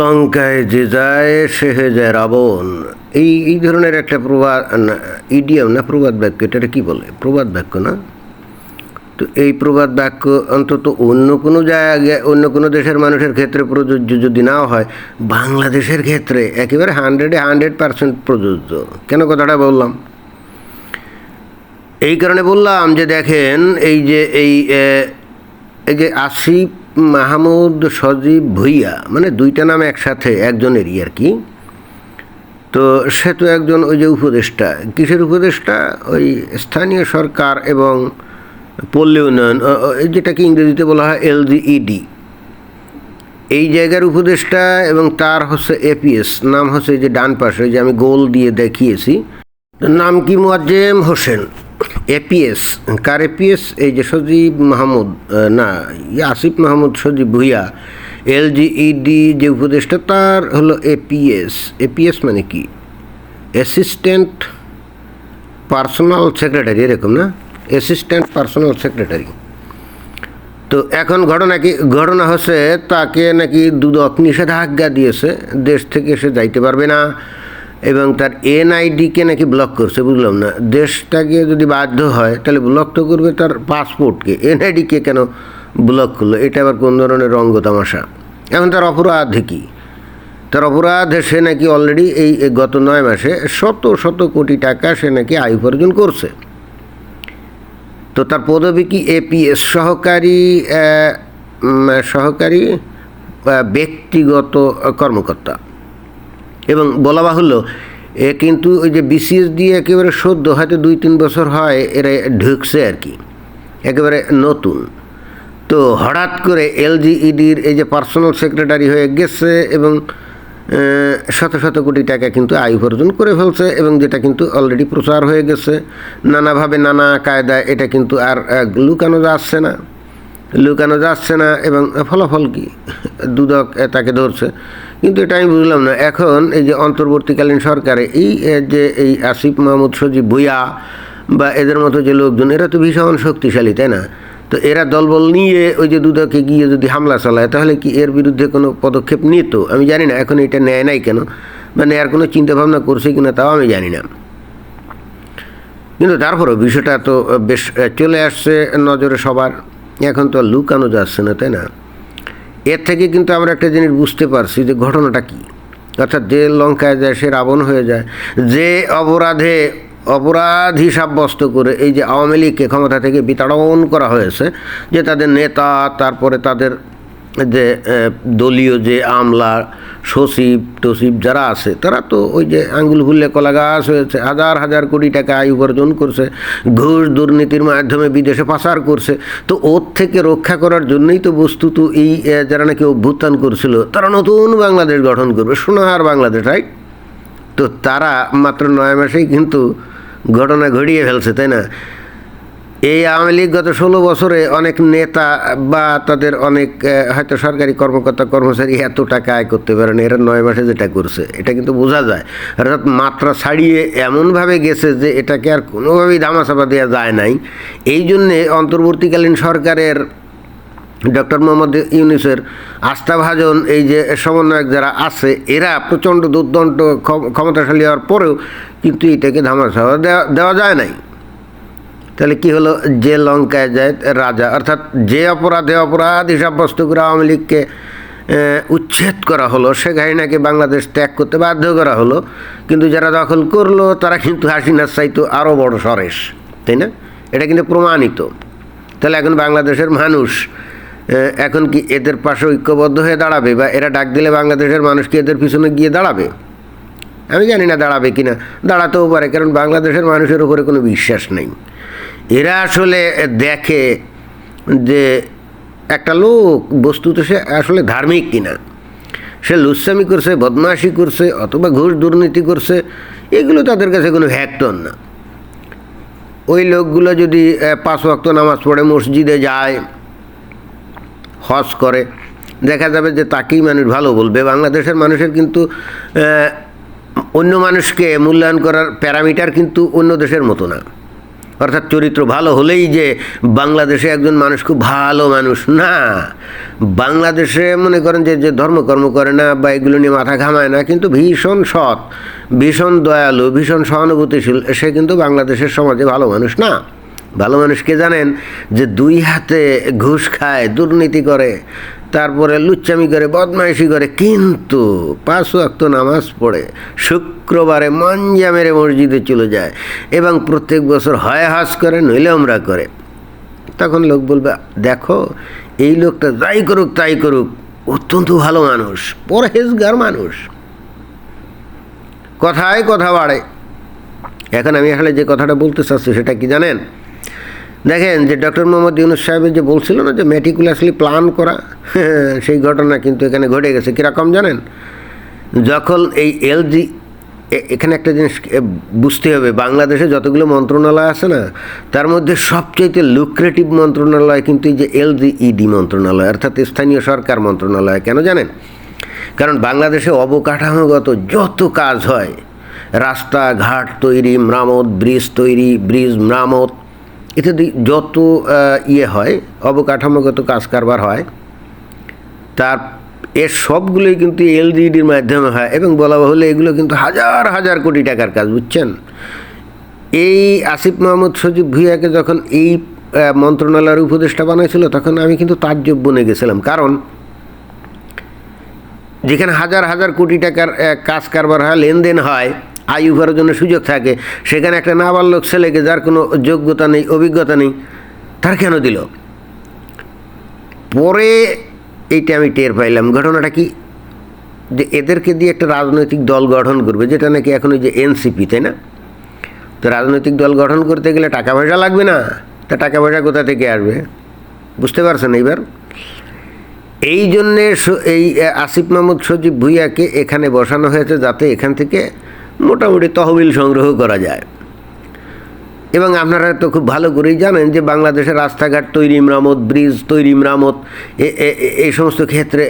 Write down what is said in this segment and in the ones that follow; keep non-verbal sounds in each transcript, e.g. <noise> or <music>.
লঙ্কায় যে যায়, সে হয়ে যায় রাবণ। এই এই ধরনের একটা প্রবাদ ইডিয়াম না প্রবাদ বাক্য এটা কি বলে? প্রবাদ বাক্য না? তো এই প্রবাদ বাক্য অন্তত অন্য কোনো জায়গায়, অন্য কোনো দেশের মানুষের ক্ষেত্রে প্রযোজ্য যদি নাও হয়, বাংলাদেশের ক্ষেত্রে একেবারে হান্ড্রেডে হান্ড্রেড পার্সেন্ট প্রযোজ্য। কেন কথাটা বললাম? এই কারণে বললাম যে দেখেন, এই যে, এই এই যে আসিফ মাহমুদ সজীব ভুইয়া মানে দুইটা নাম একসাথে, একজনেরই আর কি। তো সে তো একজন ওই যে উপদেষ্টা। কিসের উপদেষ্টা? ওই স্থানীয় সরকার এবং পল্লী উন্নয়ন যেটাকে ইংরেজিতে বলা হয় এলজিইডি এই জায়গার উপদেষ্টা এবং তার হচ্ছে এপিএস নাম হচ্ছে যে ডান পাশে যে আমি গোল দিয়ে দেখিয়েছি। নাম কি মোয়াজ্জেম হোসেন? এপিএস, কার এপিএস? এই যে সজীব মাহমুদ না ইয়ে আসিফ মাহমুদ, সজীব ভুইয়া, এলজিইডি যে উপদেষ্টা, তার হলো এপিএস। এপিএস মানে কি? অ্যাসিস্ট্যান্ট পার্সোনাল সেক্রেটারি এরকম না? অ্যাসিস্ট্যান্ট পার্সোনাল সেক্রেটারি তো এখন ঘটনা কি? ঘটনা হচ্ছে, তাকে নাকি দুদক নিষেধাজ্ঞা দিয়েছে, দেশ থেকে সে যাইতে পারবে না। এবং তার এনআইডিকে নাকি ব্লক করছে, বুঝলাম না। দেশটাকে যদি বাধ্য হয়, তাহলে ব্লক তো করবে তার পাসপোর্টকে এনআইডিকে কেন ব্লক করল? এটা আবার কোন ধরনের রঙ্গ তামাশা? এখন তার অপরাধ কী? তার অপরাধে, সে নাকি অলরেডি এই গত নয় মাসে শত শত কোটি টাকা সে নাকি আয় উপার্জন করছে। তো তার পদবি কি এপিএস সহকারী সহকারী ব্যক্তিগত কর্মকর্তা? এবং বলা বাহুল্য, এ কিন্তু ওই যে বিসিএস দিয়ে একেবারে সদ্য হয়তো দুই, তিন বছর হয়, এরা ঢুকছে আর কি, একেবারে নতুন। তো হঠাৎ করে এলজিইডির এই যে পার্সোনাল সেক্রেটারি হয়ে গেছে এবং শত শত কোটি টাকা কিন্তু আয় উপার্জন করে ফেলছে এবং যেটা কিন্তু অলরেডি প্রচার হয়ে গেছে। নানাভাবে নানা কায়দায় এটা কিন্তু আর লুকানো যাচ্ছে না। লুকানো যাচ্ছে না এবং ফলাফল কি? দুদক তাকে ধরছে। কিন্তু এটা আমি বুঝলাম না। এখন এই যে অন্তর্বর্তীকালীন সরকারে এই যে এই আসিফ মাহমুদ সজিব ভুইয়া বা এদের মতো যে লোকজন, এরা তো ভীষণ শক্তিশালী, তাই না? তো এরা দলবল নিয়ে ওই যে দুদকে গিয়ে যদি হামলা চালায়, তাহলে কি এর বিরুদ্ধে কোনো পদক্ষেপ নিত? আমি জানি না, এখন এটা নেয় নাই কেন? বা নেয়ার কোনো চিন্তাভাবনা করছে কিনা, তাও আমি জানি না। কিন্তু তারপরেও বিষয়টা তো বেশ চলে আসছে নজরে সবার। এখন তো লুকানো যাচ্ছে না, তাই না? এর থেকে কিন্তু আমরা একটা জিনিস বুঝতে পারছি যে ঘটনাটা কী। অর্থাৎ যে লঙ্কায় যায়, সে রাবণ হয়ে যায়, যে অপরাধে অপরাধী সাব্যস্ত করে এই যে আওয়ামী লীগকে ক্ষমতা থেকে বিতাড়ন করা হয়েছে, যে তাদের নেতা, তারপরে তাদের যে দলীয় যে আমলা, সচিব টসিব যারা আছে, তারা তো ওই যে আঙ্গুল ফুললে কলা গাছ হয়েছে, হাজার হাজার কোটি টাকা আয় উপার্জন করছে, ঘুষ দুর্নীতির মাধ্যমে বিদেশে পাচার করছে, তো ওর থেকে রক্ষা করার জন্যই তো বস্তুত এই যারা নাকি অভ্যুত্থান করছিল, তারা নতুন বাংলাদেশ গঠন করবে। সোনার বাংলাদেশ রাইট তো তারা মাত্র নয় মাসেই কিন্তু ঘটনা ঘটিয়ে ফেলছে, তাই না? এই আওয়ামী লীগ গত ষোলো বছরে অনেক নেতা বা তাদের অনেক হয়তো সরকারি কর্মকর্তা, কর্মচারী এত টাকা আয় করতে পারে না, এরা নয় মাসে যেটা করছে। এটা কিন্তু বোঝা যায়। অর্থাৎ মাত্রা ছাড়িয়ে এমনভাবে গেছে যে এটাকে আর কোনোভাবেই ধামাচাপা দেওয়া যায় নাই। এই জন্যে অন্তর্বর্তীকালীন সরকারের ডক্টর মোহাম্মদ ইউনিসের আস্থাভাজন, এই যে সমন্বয়ক যারা আছে, এরা প্রচণ্ড দুর্দণ্ড ক্ষম- ক্ষমতাশালী হওয়ার পরেও কিন্তু এটাকে ধামাচাপা দেওয়া দেওয়া যায় নাই। তাহলে কি হলো? যে লঙ্কায় যায় রাজা, অর্থাৎ যে অপরাধে অপরাধ সাব্যস্ত করে আওয়ামী লীগকে উচ্ছেদ করা হলো, সে গাড়িনাকে বাংলাদেশ ত্যাগ করতে বাধ্য করা হলো। কিন্তু যারা দখল করল, তারা কিন্তু হাসিনার চাইতো আরও বড় সরেশ তাই না? এটা কিন্তু প্রমাণিত। তাহলে এখন বাংলাদেশের মানুষ এখন কি এদের পাশে ঐক্যবদ্ধ হয়ে দাঁড়াবে? বা এরা ডাক দিলে বাংলাদেশের মানুষ কি এদের পিছনে গিয়ে দাঁড়াবে? আমি জানি না দাঁড়াবে কি না দাঁড়াতেও পারে, কারণ বাংলাদেশের মানুষের উপরে কোনো বিশ্বাস নেই। এরা আসলে দেখে যে একটা লোক বস্তুত সে আসলে ধার্মিক কিনা। সে লুচ্ছামি করছে, বদমাশি করছে, অথবা ঘুষ দুর্নীতি করছে, এগুলো তাদের কাছে কোনো ফ্যাক্টর না। ওই লোকগুলো যদি পাঁচ ওয়াক্ত নামাজ পড়ে, মসজিদে যায়, হজ করে, দেখা যাবে যে তাকেই মানুষ ভালো বলবে। বাংলাদেশের মানুষের কিন্তু অন্য মানুষকে মূল্যায়ন করার প্যারামিটার কিন্তু অন্য দেশের মতো না। অর্থাৎ চরিত্র ভালো হলেই যে বাংলাদেশে একজন মানুষ খুব ভালো মানুষ, না। বাংলাদেশে মনে করেন যে যে ধর্মকর্ম করে না বা এগুলো নিয়ে মাথা ঘামায় না, কিন্তু ভীষণ সৎ, ভীষণ দয়ালু, ভীষণ সহানুভূতিশীল, সে কিন্তু বাংলাদেশের সমাজে ভালো মানুষ, না। ভালো মানুষকে জানেন যে দুই হাতে ঘুষ খায়, দুর্নীতি করে তারপরে লুচ্চামি করে, বদমাইশি করে, কিন্তু পাঁচ ওয়াক্ত নামাজ পড়ে, শুক্রবারে মঞ্জা মেরে মসজিদে চলে যায় এবং প্রত্যেক বছর হয় হাস করে, নইলে আমরা করে। তখন লোক বলবে, দেখো, এই লোকটা যাই করুক, তাই করুক, অত্যন্ত ভালো মানুষ, পরহেজগার মানুষ। কথায় কথা বাড়ে। এখন আমি আসলে যে কথাটা বলতে চাচ্ছি, সেটা কি জানেন? দেখেন যে ডক্টর মোহাম্মদ ইউনুস সাহেবের যে বলছিল না যে মেটিকুলাসলি প্ল্যান করা, <laughs> সেই ঘটনা কিন্তু এখানে ঘটে গেছে। কীরকম জানেন? যখন এই এলজি এখানে একটা জিনিস বুঝতে হবে, বাংলাদেশে যতগুলো মন্ত্রণালয় আছে না, তার মধ্যে সবচাইতে লুক্রেটিভ মন্ত্রণালয় কিন্তু এই যে এলজিইডি মন্ত্রণালয়, অর্থাৎ স্থানীয় সরকার মন্ত্রণালয়। কেন জানেন? কারণ বাংলাদেশে অবকাঠামোগত যত কাজ হয়, রাস্তাঘাট তৈরি, মেরামত, ব্রিজ তৈরি, ব্রিজ মেরামত ইত্যাদি যত ইয়ে হয়, অবকাঠামোগত কাজ কারবার হয়, তার, এর সবগুলোই কিন্তু এলজিডির মাধ্যমে হয় এবং বলা বাহুল্য এগুলো কিন্তু হাজার হাজার কোটি টাকার কাজ, বুঝছেন? এই আসিফ মাহমুদ সজীব ভুইয়াকে যখন এই মন্ত্রণালয়ের উপদেষ্টা বানাইছিল, তখন আমি কিন্তু তাজ্জব বনে গেছিলাম। কারণ, যেখানে হাজার হাজার কোটি টাকার কাজ কারবার হয়, লেনদেন হয় আয় উপার্জনের সুযোগ থাকে। সেখানে একটা নাবালক ছেলেকে যার কোনো যোগ্যতা নেই, অভিজ্ঞতা নেই, তার কেন দিল? পরে এইটা আমি টের পাইলাম। ঘটনাটা কি? যে এদেরকে দিয়ে একটা রাজনৈতিক দল গঠন করবে, যেটা নাকি এখন ওই যে এনসিপি, তাই না? তো রাজনৈতিক দল গঠন করতে গেলে টাকা পয়সা লাগবে না, তা টাকা পয়সা কোথা থেকে আসবে? বুঝতে পারছেন এইবার? এই জন্যে এই আসিফ মাহমুদ সজীব ভুইয়াকে এখানে বসানো হয়েছে যাতে এখান থেকে মোটামুটি তহবিল সংগ্রহ করা যায়। এবং আপনারা তো খুব ভালো করেই জানেন যে বাংলাদেশের রাস্তাঘাট তৈরি মেরামত, ব্রিজ তৈরি মেরামত এই সমস্ত ক্ষেত্রে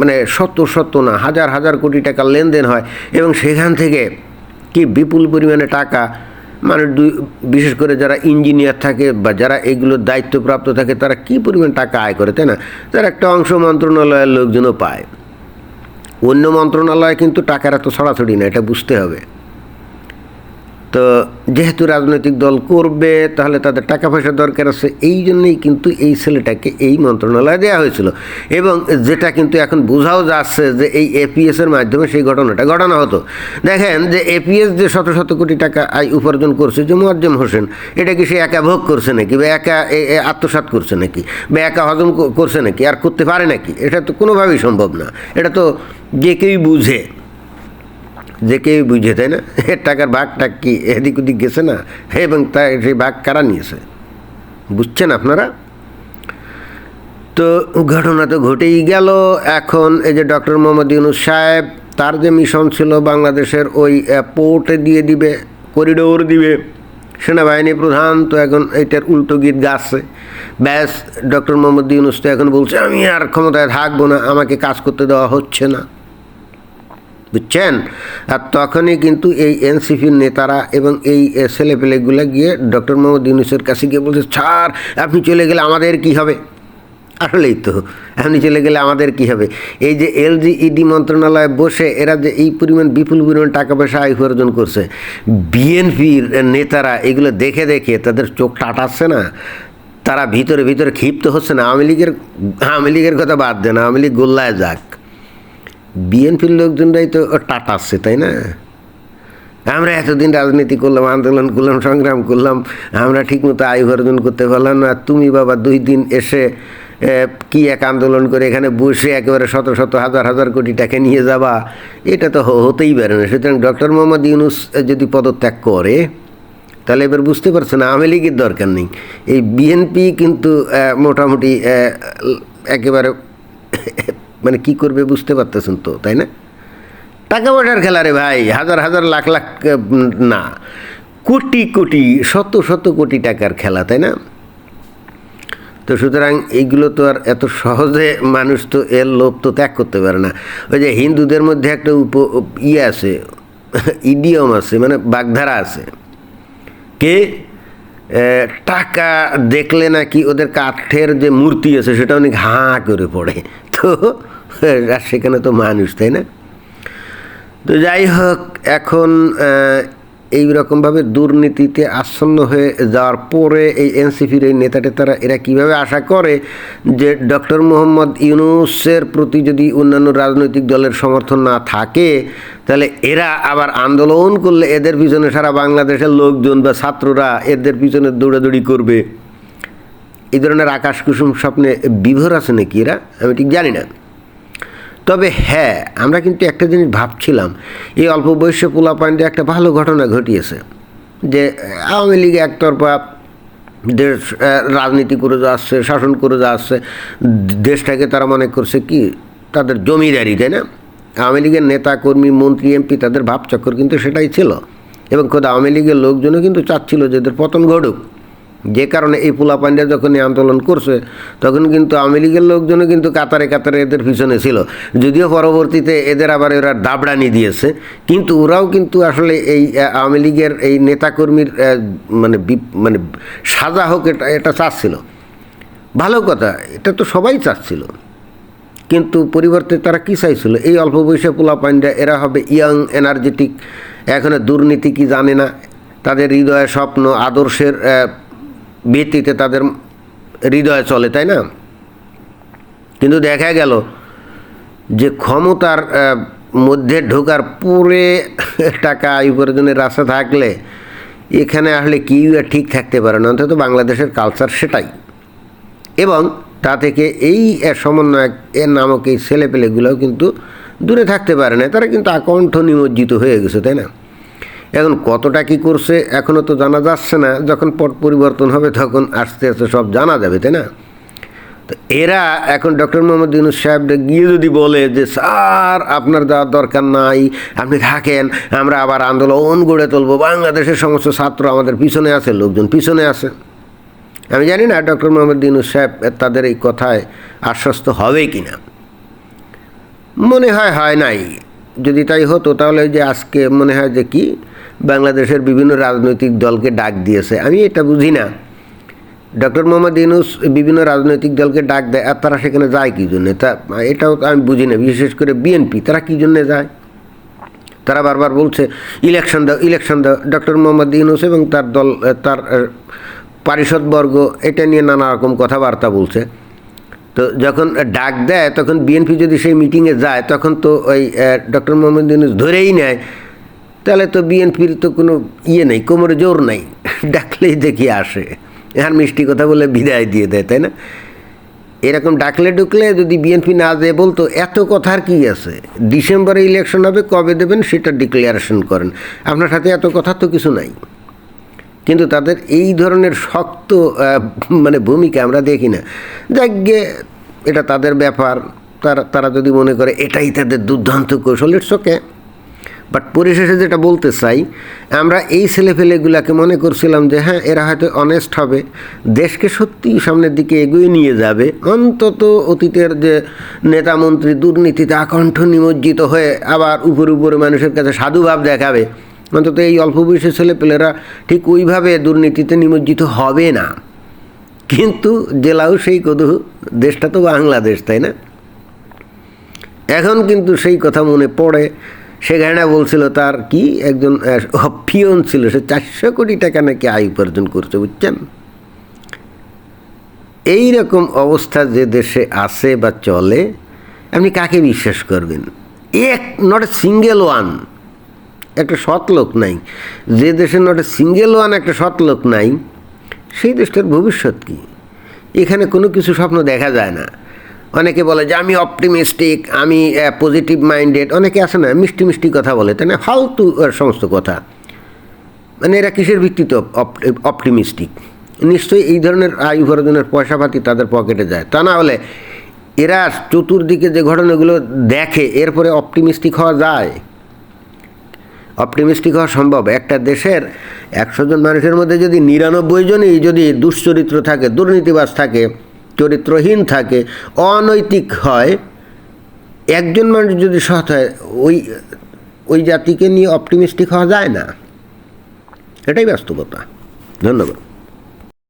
মানে শত শত না, হাজার হাজার কোটি টাকার লেনদেন হয় এবং সেখান থেকে কি বিপুল পরিমাণে টাকা মানে দুই বিশেষ করে যারা ইঞ্জিনিয়ার থাকে বা যারা এগুলোর দায়িত্বপ্রাপ্ত থাকে, তারা কী পরিমাণ টাকা আয় করে, তাই না? তার একটা অংশ মন্ত্রণালয়ের লোকজনও পায়। অন্য মন্ত্রণালয়ে কিন্তু টাকার এত ছড়াছড়ি না এটা বুঝতে হবে। তো যেহেতু রাজনৈতিক দল করবে, তাহলে তাদের টাকা পয়সা দরকার আছে, এই জন্যই কিন্তু এই ছেলেটাকে এই মন্ত্রণালয়ে দেওয়া হয়েছিল। এবং যেটা কিন্তু এখন বোঝাও যাচ্ছে যে এই এপিএস এর মাধ্যমে সেই ঘটনাটা ঘটানো হতো। দেখেন যে এপিএস যে শত শত কোটি টাকা আয় উপার্জন করছে, যে মোয়াজ্জেম হোসেন, এটা কি সে একা ভোগ করছে নাকি বা একা আত্মসাৎ করছে নাকি বা একা হজম করছে নাকি, আর করতে পারে নাকি? এটা তো কোনোভাবেই সম্ভব না। এটা তো যে কেউই বুঝে। যে কেউ বুঝে, তাই না? এর টাকার ভাগটা কি এদিক ওদিক গেছে না? এবং তা সেই ভাগ কারা নিয়েছে? বুঝছেন আপনারা? তো ঘটনা তো ঘটেই গেল। এখন এই যে ডক্টর মোহাম্মদ ইউনুস সাহেব, তার যে মিশন ছিল বাংলাদেশের, ওই পোর্টে দিয়ে দিবে, করিডোর দিবে। সেনাবাহিনী প্রধান তো এখন এইটার উল্টো গীত গাচ্ছে ব্যাস, ডক্টর মোহাম্মদ ইউনুস তো এখন বলছে, আমি আর ক্ষমতায় থাকব না, আমাকে কাজ করতে দেওয়া হচ্ছে না। বুঝছেন? আর তখনই কিন্তু এই এনসিপির নেতারা এবং এই ছেলেপেলেগুলো গিয়ে ডক্টর মোহাম্মদ ইউনুসের কাছে গিয়ে বলছে ছাড় আপনি চলে গেলে আমাদের কি হবে? আসলেই তো, আপনি চলে গেলে আমাদের কি হবে? এই যে এলজিইডি মন্ত্রণালয়ে বসে এরা যে এই পরিমাণ বিপুল পরিমাণ টাকা পয়সা আয় উপার্জন করছে, বিএনপির নেতারা এগুলো দেখে দেখে তাদের চোখ টাটাচ্ছে না। তারা ভিতরে ভিতরে ক্ষিপ্ত হচ্ছে না। আওয়ামী লীগের আওয়ামী লীগের কথা বাদ দেন, আওয়ামী লীগ গোল্লায় যাক। বিএনপির লোকজনরাই তো টাটাচ্ছে তাই না? আমরা এতদিন রাজনীতি করলাম, আন্দোলন করলাম, সংগ্রাম করলাম, আমরা ঠিকমতো আয় উপার্জন করতে পারলাম না। তুমি বাবা দুই দিন এসে কি এক আন্দোলন করে এখানে বসে একেবারে শত শত, হাজার হাজার কোটি টাকা নিয়ে যাবা? এটা তো হতেই পারে না। সুতরাং ডক্টর মোহাম্মদ ইউনুস যদি পদত্যাগ করে, তাহলে এবার বুঝতে পারছেন আওয়ামী লীগের দরকার নেই। এই বিএনপি কিন্তু মোটামুটি একেবারে মানে কি করবে বুঝতে পারতেছেন তো, তাই না? টাকা পয়সার খেলা রে ভাই, হাজার হাজার লাখ লাখ না, কোটি কোটি, শত শত কোটি টাকার খেলা, তাই না? তো সুতরাং এইগুলো তো আর এত সহজে মানুষ তো এর লোভ তো ত্যাগ করতে পারে না। ওই যে হিন্দুদের মধ্যে একটা উপ ইয়ে আছে <laughs> ইডিয়ম আছে মানে বাগধারা আছে। কে? টাকা দেখলে নাকি ওদের কাঠের যে মূর্তি আছে, সেটা অনেক হাঁ করে পড়ে। তো আর সেখানে তো মানুষ, তাই না? তো যাই হোক, এখন এই রকমভাবে দুর্নীতিতে আচ্ছন্ন হয়ে যাওয়ার পরে এই এনসিপির এই নেতা তারা এরা কীভাবে আশা করে যে ডক্টর মোহাম্মদ ইউনুসের প্রতি যদি অন্যান্য রাজনৈতিক দলের সমর্থন না থাকে, তাহলে এরা আবার আন্দোলন করলে এদের পিছনে সারা বাংলাদেশের লোকজন বা ছাত্ররা এদের পিছনে দৌড়াদৌড়ি করবে। এই ধরনের আকাশ কুসুম স্বপ্নে বিভোর আছে নাকি এরা? আমি ঠিক জানি না। তবে হ্যাঁ আমরা কিন্তু একটা জিনিস ভাবছিলাম, এই অল্প বয়সে পোলা পান্ডে একটা ভালো ঘটনা ঘটিয়েছে, যে, আওয়ামী লীগ একতরফা দেশ রাজনীতি করে যাচ্ছে, শাসন করে যাচ্ছে, দেশটাকে তারা মনে করছে কি, তাদের জমিদারি, তাই না? আওয়ামী লীগের নেতা, কর্মী, মন্ত্রী, এমপি, তাদের ভাবচক্কর কিন্তু সেটাই ছিল। এবং খোদ আওয়ামী লীগের লোকজনও কিন্তু চাচ্ছিল যে এদের পতন ঘটুক। যে কারণে এই পোলা পান্ডা যখন এই আন্দোলন করছে, তখন কিন্তু আওয়ামী লীগের লোকজনও কিন্তু কাতারে কাতারে এদের পিছনে ছিল। যদিও পরবর্তীতে এদের আবার এরা দাবড়ানি দিয়েছে, কিন্তু ওরাও কিন্তু আসলে এই আওয়ামী লীগের এই নেতাকর্মীর মানে মানে সাজা হোক এটা এটা চাচ্ছিল। ভালো কথা, এটা তো সবাই চাচ্ছিল। কিন্তু পরিবর্তে তারা কী চাইছিল? এই অল্প বয়সে পোলা পান্ডা, এরা হবে ইয়াং এনার্জেটিক এখানে দুর্নীতি কি জানে না? তাদের হৃদয়ে স্বপ্ন, আদর্শের ভিত্তিতে তাদের হৃদয়ে চলে, তাই না? কিন্তু দেখা গেল যে ক্ষমতার মধ্যে ঢোকার পরে টাকা আয় উপার্জনের রাস্তা থাকলে এখানে আসলে কেউ আর ঠিক থাকতে পারে না, অন্তত বাংলাদেশের কালচার সেটাই। এবং তা থেকে এই সমন্বয়ক এর নামক এই ছেলেপেলেগুলোও কিন্তু দূরে থাকতে পারে না, তারা কিন্তু আকণ্ঠ নিমজ্জিত হয়ে গেছে, তাই না? এখন কতটা কি করছে এখনও তো জানা যাচ্ছে না। যখন পট পরিবর্তন হবে তখন আস্তে আস্তে সব জানা যাবে, তাই না? তো এরা এখন ডক্টর মোহাম্মদ ইউনুস সাহেব গিয়ে যদি বলে যে, স্যার, আপনার যাওয়ার দরকার নাই, আপনি থাকেন, আমরা আবার আন্দোলন গড়ে তুলবো, বাংলাদেশের সমস্ত ছাত্র আমাদের পিছনে আছে, লোকজন পিছনে আছে। আমি জানি না ডক্টর মোহাম্মদ ইউনুস সাহেব তাদের এই কথায় আশ্বস্ত হবে কি না মনে হয় হয় নাই। যদি তাই হতো তাহলে যে আজকে মনে হয় যে কি বাংলাদেশের বিভিন্ন রাজনৈতিক দলকে ডাক দিয়েছে। আমি এটা বুঝি না। ডক্টর মোহাম্মদ ইউনুস বিভিন্ন রাজনৈতিক দলকে ডাক দেয়, আর তারা সেখানে যায় কী জন্যে? তা, এটাও আমি বুঝি না, বিশেষ করে বিএনপি তারা কী জন্যে যায়? তারা বারবার বলছে, ইলেকশন দাও ইলেকশন দাও। ডক্টর মোহাম্মদ ইউনুস এবং তার দল, তার পারিষদবর্গ এটা নিয়ে নানা রকম কথাবার্তা বলছে। তো যখন ডাক দেয়, তখন বিএনপি যদি সেই মিটিংয়ে যায়, তখন তো ওই ডক্টর মোহাম্মদ ইউনুস ধরেই নেয় তাহলে তো বিএনপির তো কোনো ইয়ে নেই, কোমরে জোর নাই। ডাকলেই দেখি আসে। আর মিষ্টি কথা বলে বিদায় দিয়ে দেয়, তাই না? এরকম ডাকলে ডুকলে যদি বিএনপি না যেয়ে বলতো, এত কথার কি আছে? ডিসেম্বরে ইলেকশন হবে, কবে দেবেন সেটা ডিক্লারেশন করেন। আপনার সাথে এত কথা তো কিছু নাই। কিন্তু তাদের এই ধরনের শক্ত মানে ভূমিকা আমরা দেখি না। যাকে এটা তাদের ব্যাপার। তারা তারা যদি মনে করে এটাই তাদের দুর্দান্ত কৌশল, ইটস ওকে। বাট পরিশেষে যেটা বলতে চাই, আমরা এই ছেলেফেলেগুলাকে মনে করছিলাম যে হ্যাঁ এরা হয়তো অনেস্ট হবে, দেশকে সত্যি সামনের দিকে এগিয়ে নিয়ে যাবে। অন্তত অতীতের যে নেতা মন্ত্রী দুর্নীতিতে আকণ্ঠ নিমজ্জিত হয়ে আবার উপরে উপরে মানুষের কাছে সাধুভাব দেখাবে। অন্তত এই অল্প বয়সী ছেলেপেলেরা ঠিক ওইভাবে দুর্নীতিতে নিমজ্জিত হবে না। কিন্তু জেলাও সেই কদু, দেশটা তো বাংলাদেশ, তাই না? এখন কিন্তু সেই কথা মনে পড়ে সেখানে বলছিল, তার কি একজন পিয়ন ছিল, সে চারশো কোটি টাকা নাকি আয় উপার্জন করছে, বুঝছেন? এই রকম অবস্থা যে দেশে আছে বা চলে, আপনি কাকে বিশ্বাস করবেন? এক নট এ সিঙ্গেল ওয়ান একটা সৎ লোক নাই। যে দেশে নট এ সিঙ্গেল ওয়ান একটা সৎ লোক নাই, সেই দেশটার ভবিষ্যৎ কি? এখানে কোনো কিছু স্বপ্ন দেখা যায় না। অনেকে বলে যে আমি অপটিমিস্টিক আমি পজিটিভ মাইন্ডেড অনেকে আসে না, মিষ্টি মিষ্টি কথা বলে, তাই না? ফালতু সমস্ত কথা। মানে এরা কিসের ভিত্তিতে অপটিমিস্টিক নিশ্চয়ই এই ধরনের আয় উপার্জনের পয়সাপাতি তাদের পকেটে যায়। তা না হলে এরা চতুর্দিকে যে ঘটনাগুলো দেখে, এরপরে অপটিমিস্টিক হওয়া যায়। অপটিমিস্টিক হওয়া সম্ভব। একটা দেশের একশো জন মানুষের মধ্যে যদি নিরানব্বই জনই যদি দুশ্চরিত্র থাকে, দুর্নীতিবাজ থাকে চরিত্রহীন থাকে, অনৈতিক হয়, একজন মানুষ যদি সৎ হয়, ওই ওই জাতিকে নিয়ে অপটিমিস্টিক হওয়া যায় না। এটাই বাস্তবতা। ধন্যবাদ।